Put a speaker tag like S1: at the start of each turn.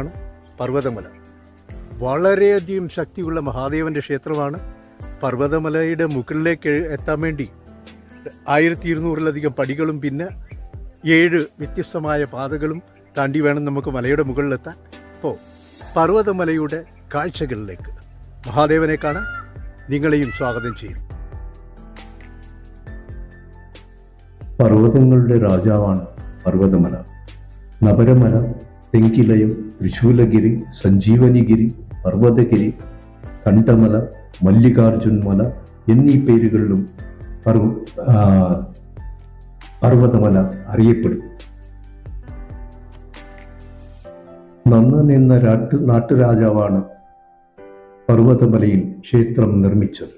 S1: ആണ് പർവതമല. വളരെയധികം ശക്തിയുള്ള മഹാദേവന്റെ ക്ഷേത്രമാണ് പർവതമലയുടെ മുകളിലേക്ക് എത്താൻ വേണ്ടി ആയിരത്തി ഇരുന്നൂറിലധികം പടികളും പിന്നെ ഏഴ് വ്യത്യസ്തമായ പാതകളും താണ്ടി വേണം നമുക്ക് മലയുടെ മുകളിലെത്താൻ. അപ്പോൾ പർവതമലയുടെ കാഴ്ചകളിലേക്ക് മഹാദേവനെ കാണാൻ നിങ്ങളെയും സ്വാഗതം ചെയ്യും
S2: പർവതങ്ങളുടെ രാജാവാണ് പർവതമല. നബരമല തെങ്കിലയം തൃശൂലഗിരി സഞ്ജീവനിഗിരി പർവതഗിരി കണ്ടമല മല്ലികാർജുൻ മല എന്നീ പേരുകളിലും പർവ പർവതമല അറിയപ്പെടും. നന്ന് നിന്ന രാട്ട് നാട്ടുരാജാവാണ് പർവതമലയിൽ ക്ഷേത്രം നിർമ്മിച്ചത്.